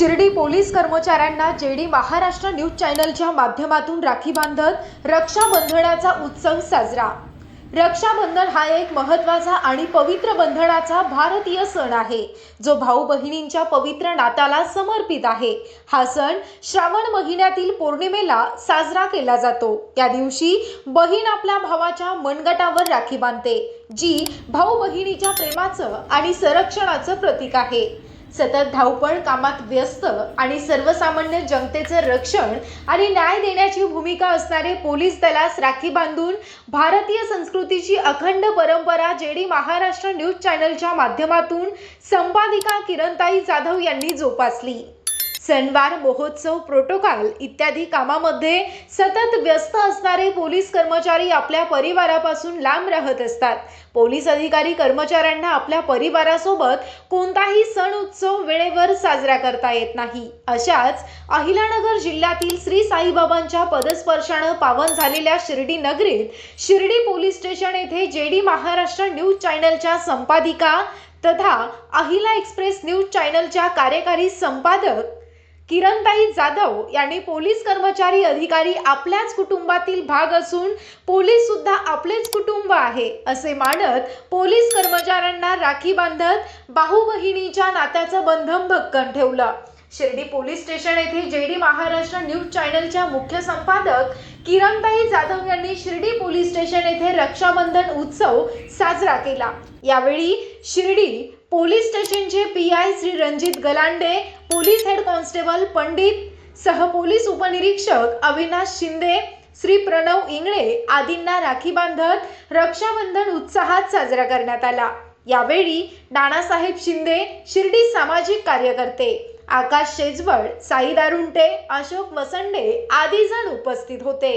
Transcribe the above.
Shirdi police कर्मचाऱ्यांना JD Maharashtra news चॅनलच्या माध्यमातून राखी बांधत रक्षाबंधनाचा उत्सव साजरा. रक्षाबंधन हा एक महत्त्वाचा आणि पवित्र बंधनाचा भारतीय सण आहे. जो भाऊ बहिणींच्या पवित्र नाताला समर्पित आहे. हा सण श्रावण महिन्यातील पौर्णिमेला साजरा केला जातो. त्या दिवशी बहीण आपल्या भावाच्या मनगटावर राखी बांधते जी भाऊ बहिणीच्या प्रेमाचं आणि संरक्षणाचं प्रतीक आहे. सतत धावपळ कामात व्यस्त आणि सर्वसामान्य जनतेचं रक्षण आणि न्याय देण्याची भूमिका असणारे पोलीस दलास राखी बांधून भारतीय संस्कृतीची अखंड परंपरा जेडी महाराष्ट्र न्यूज चॅनलच्या माध्यमातून संपादिका किरणताई जाधव यांनी जोपासली. सणवार महोत्सव प्रोटोकॉल इत्यादी कामामध्ये सतत व्यस्त असणारे पोलीस कर्मचारी आपल्या परिवारापासून लांब राहत असतात. पोलीस अधिकारी कर्मचाऱ्यांना आपल्या परिवारासोबत कोणताही सण उत्सव वेळेवर साजरा करता येत नाही. अशाच अहिलानगर जिल्ह्यातील श्री साईबाबांच्या पदस्पर्शानं पावन झालेल्या शिर्डी नगरीत शिर्डी पोलीस स्टेशन येथे जेडी महाराष्ट्र न्यूज चॅनलच्या संपादिका तथा अहिला एक्सप्रेस न्यूज चॅनलच्या कार्यकारी संपादक किरणताई जाधव यांनी पोलीस कर्मचारी अधिकारी आपल्याच कुटुंबातील भाग असून पोलीस सुद्धा आपलेच कुटुंब आहे असे मानत पोलीस कर्मचाऱ्यांना राखी बांधत भाऊ बहिणीच्या नात्याचं बंधन भक्कन ठेवलं. शिर्डी पोलीस स्टेशन येथे जे डी महाराष्ट्र न्यूज चॅनलच्या मुख्य संपादक किरणताई जाधव यांनी शिर्डी पोलीस स्टेशन येथे रक्षाबंधन उत्सव साजरा केला. यावेळी शिर्डी पोलीस स्टेशनचे P I Shri Ranjit Galande police head constable Pandit सह पोलीस उपनिरीक्षक अविनाश शिंदे श्री प्रणव इंगळे आदींना राखी बांधत रक्षाबंधन उत्साहात साजरा करण्यात आला. यावेळी नानासाहेब शिंदे शिर्डी सामाजिक कार्यकर्ते आकाश शेजवळ साई दारुंटे अशोक मसंडे आदी जण उपस्थित होते.